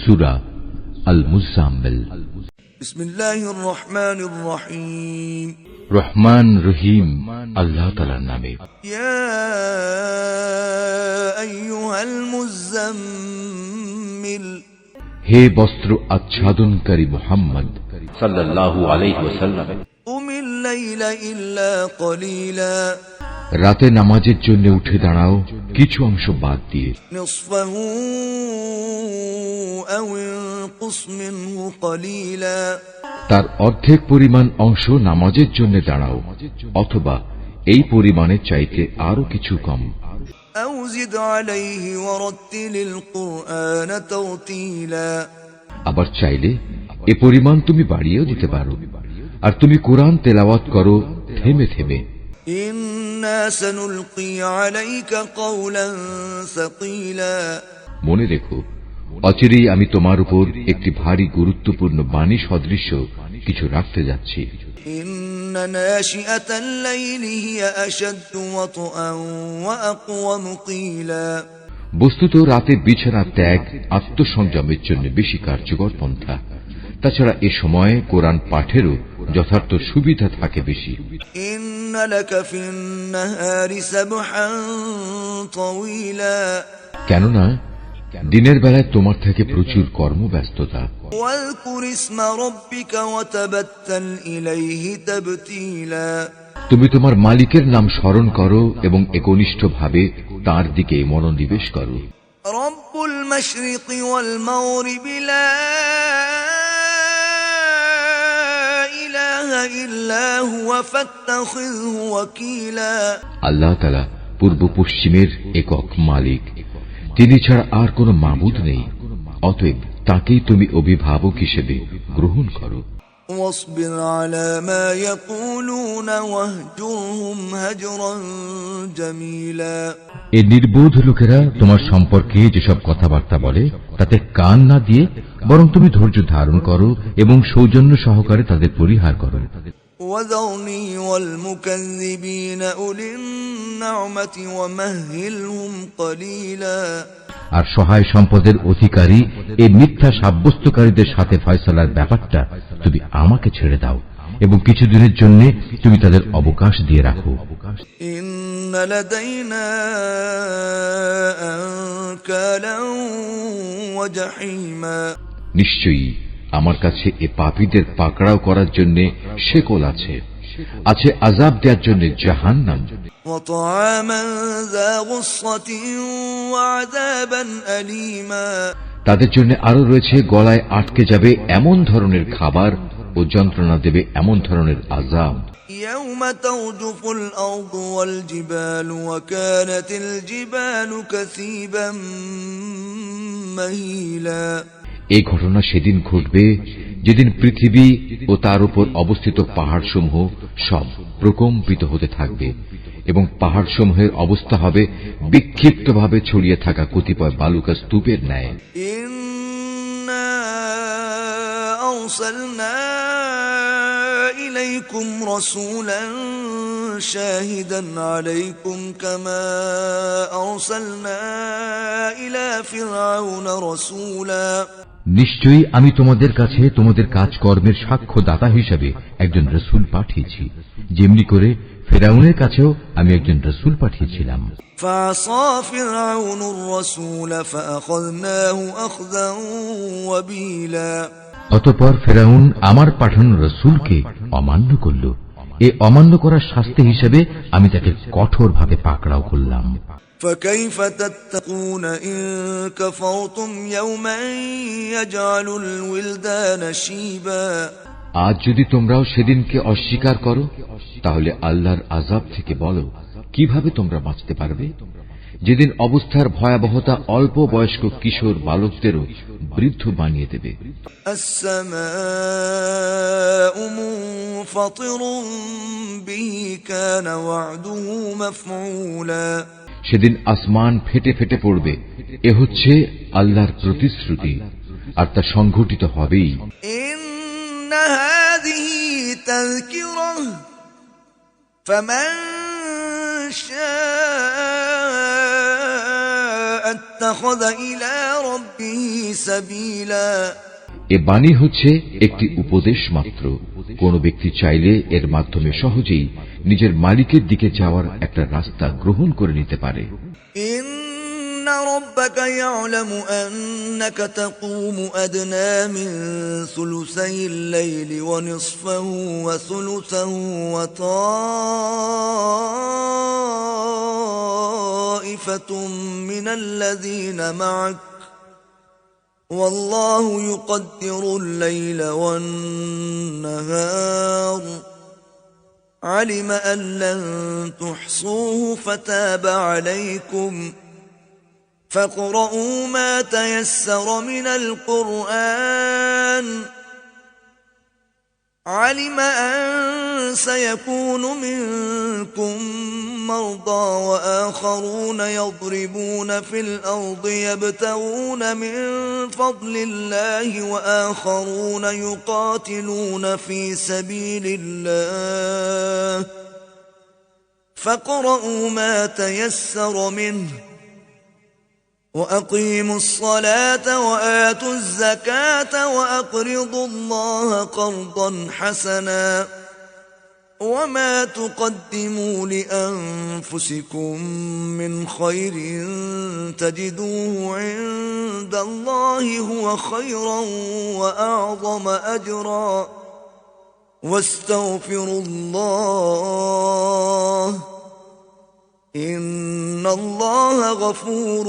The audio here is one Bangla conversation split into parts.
সুরা আল মুজাম্মেল রহমান রহিম। আল্লাহ তালার নামে। হে বস্ত্র আচ্ছাদনকারী মোহাম্মদ। সাল্লাহ আলাইহি ওসাল্লাম উমিল্লাইলা ইল্লা কলিলা। রাতে নামাজের জন্য উঠে দাঁড়াও কিছু অংশ বাদ দিয়ে। তার অর্ধেক পরিমাণ অংশ নামাজের জন্য দাঁড়াও অথবা এই পরিমাণের চাইতে আরও কিছু কম। আবার চাইলে এ পরিমাণ তুমি বাড়িয়েও দিতে পারো। আর তুমি কোরআন তেলাওয়াত করো থেমে থেমে। ইন মনে রেখো অচিরেই আমি তোমার উপর একটি ভারী গুরুত্বপূর্ণ বাণী সদৃশ্য কিছু রাখতে যাচ্ছি। বস্তুত রাতে বিছানা ত্যাগ আত্মসংযমের জন্য বেশি কার্যকর পন্থা। তাছাড়া এ সময়ে কোরআন পাঠেরও যথার্থ সুবিধা থাকে বেশি। لك في النهار سبحا طويلا কেননা দিনের বেলায় তোমার থাকে প্রচুর কর্মব্যস্ততা واذكر اسم ربك وتبتل إليه تبتيلا তুমি তোমার মালিকের নাম স্মরণ করো এবং একনিষ্ঠভাবে তার দিকে মনোনিবেশ করো رب المشرق والمغرب لا إله আল্লাহ তালা পূর্ব পশ্চিমের একক মালিক। তিনি ছাড়া আর কোন মাবুদ নেই। অতএব তাকেই তুমি অভিভাবক হিসেবে গ্রহণ করো। واصبر على ما يقولون واهجرهم هجرا جميلا এই নির্বোধ লোকেরা তোমার সম্পর্কে যেসব কথাবার্তা বলে তাতে কান না দিয়ে বরং তুমি ধৈর্য ধারণ করো এবং সৌজন্য সহকারে তাদের পরিহার করো وذرني والمكذبين أولي النعمة ومهلهم قليلا আর সহায় সম্পদের অধিকারী এই মিথ্যা সাব্যস্তকারীদের সাথে ফয়সলার ব্যাপারটা তুমি আমাকে ছেড়ে দাও এবং কিছুদিনের জন্য তুমি তাদের অবকাশ দিয়ে রাখো। নিশ্চয়ই আমার কাছে এ পাপীদের পাকড়াও করার জন্য শেকল আছে। আছে আজাব দেওয়ার জন্য জাহান নাম তাদের জন্য আরও রয়েছে গলায় আটকে যাবে এমন ধরনের খাবার ও যন্ত্রণা দেবে এমন ধরনের আজাম এই ঘটনা সেদিন ঘটবে যেদিন পৃথিবী ও তার উপর অবস্থিত পাহাড়সমূহ সব প্রকম্পিত হতে থাকবে এবং পাহাড়সমূহের অবস্থা হবে বিক্ষিপ্তভাবে ছড়িয়ে থাকা কতিপয় বালুকা স্তূপের ন্যায়। ইলাইকুম নিশ্চয়ই আমি তোমাদের কাছে তোমাদের কাজকর্মের সাক্ষ্য দাতা হিসাবে একজন রসুল পাঠিয়েছি। যেমনি করে ফেরাউনের কাছেও আমি একজন রসুল পাঠিয়েছিলাম। অতপর ফেরাউন আমার পাঠানো রসুলকে অমান্য করল। এ অমান্য করার শাস্তি হিসেবে আমি তাকে কঠোরভাবে পাকড়াও করলাম فكيف تتقون إن كفرتم يوما يجعل الولدان شيبا আজ যদি তোমরাও সেদিনকে অস্বীকার করো তাহলে আল্লাহর আজাব থেকে বলো কিভাবে তোমরা বাঁচতে পারবে যেদিন অবস্থার ভয়াবহতা অল্প বয়স্ক কিশোর বালকদেরও বৃদ্ধ বানিয়ে দেবে السماء منفطر به كان وعده مفعولا সেদিন আসমান ফেটে ফেটে পড়বে এ হচ্ছে আল্লাহর প্রতিশ্রুতি আর তা সংঘটিত হবেই إن هذه تذكرة فمن شاء اتخذ إلى ربه سبيلا এ বাণী হচ্ছে একটি উপদেশ মাত্র কোন ব্যক্তি চাইলে এর মাধ্যমে সহজেই নিজের মালিকের দিকে যাওয়ার একটা রাস্তা গ্রহণ করে নিতে পারে إن ربك يعلم أنك تقوم أدنى من ثلثي الليل ونصفه وثلثه وطائفة من الذين معك والله يقدر الليل والنهار. علم أن لن تحصوه فتاب عليكم. فاقرؤوا ما تيسر من القرآن. علم أن سيكون منكم مرضى وآخرون يضربون في الأرض يبتغون من فضل الله وآخرون يقاتلون في سبيل الله. فاقرؤوا ما تيسر منه وأقيموا الصلاة وآتوا الزكاة وأقرضوا الله قرضا حسنا. وما تقدموا لأنفسكم من خير تجدوه عند الله هو خيرا وأعظم أجرا واستغفروا الله إن الله غفور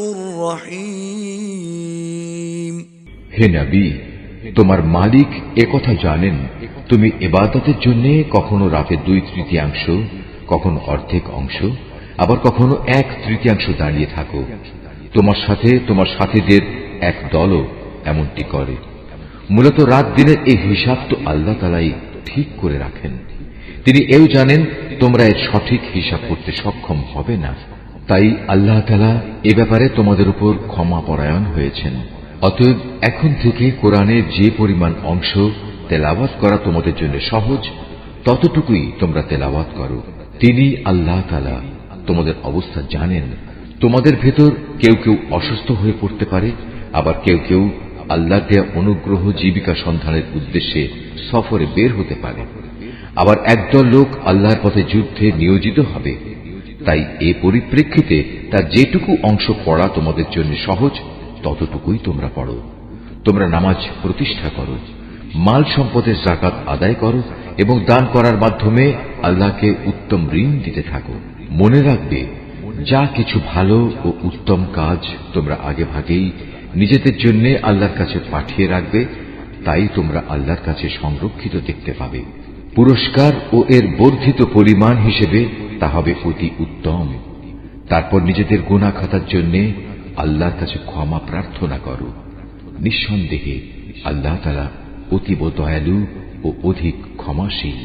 رحيم হে নবী তোমার মালিক কথা জানেন তুমি এবাদতের জন্য কখনো রাতের দুই তৃতীয়াংশ, কখনো অর্ধেক অংশ, আবার কখনো এক তৃতীয়াংশ দাঁড়িয়ে থাকো। তোমার সাথে তোমার সাথীদের এক দলও এমনটি করে। মূলত রাত দিনের এই হিসাব তো আল্লাহ তালাই ঠিক করে রাখেন। তিনি এও জানেন, তোমরা এর সঠিক হিসাব করতে সক্ষম হবে না। তাই আল্লাহ তালা এ ব্যাপারে তোমাদের উপর ক্ষমা পরায়ণ হয়েছেন। অতএব এখন থেকে কোরআনের যে পরিমাণ অংশ তেলাওয়াত করা তোমাদের জন্য সহজ, ততটুকুই তোমরা তেলাওয়াত করো। তিনি আল্লাহ তালা তোমাদের অবস্থা জানেন। তোমাদের ভেতর কেউ কেউ অসুস্থ হয়ে পড়তে পারে, আবার কেউ কেউ আল্লাহ দেয়া অনুগ্রহ জীবিকা সন্ধানের উদ্দেশ্যে সফরে বের হতে পারে। আবার একদল লোক আল্লাহর পথে যুদ্ধে নিয়োজিত হবে। তাই এ পরিপ্রেক্ষিতে তার যেটুকু অংশ পড়া তোমাদের জন্য সহজ, ততটুকুই তোমরা পড়ো। তোমরা নামাজ প্রতিষ্ঠা করো। মাল সম্পদের জাকাত আদায় করো এবং দান করার মাধ্যমে আল্লাহকে উত্তম ঋণ দিতে থাকো। মনে রাখবে, যা কিছু ভালো ও উত্তম কাজ তোমরা আগে ভাগেই নিজেদের জন্য আল্লাহর কাছে পাঠিয়ে রাখবে, তাই তোমরা আল্লাহর কাছে সংরক্ষিত দেখতে পাবে। পুরস্কার ও এর বর্ধিত পরিমাণ হিসেবে তা হবে অতি উত্তম। তারপর নিজেদের গুণা খাতার জন্য আল্লাহর কাছে ক্ষমা প্রার্থনা করো। নিঃসন্দেহে আল্লাহ তালা অতীব দয়ালু ও অধিক ক্ষমাশীল।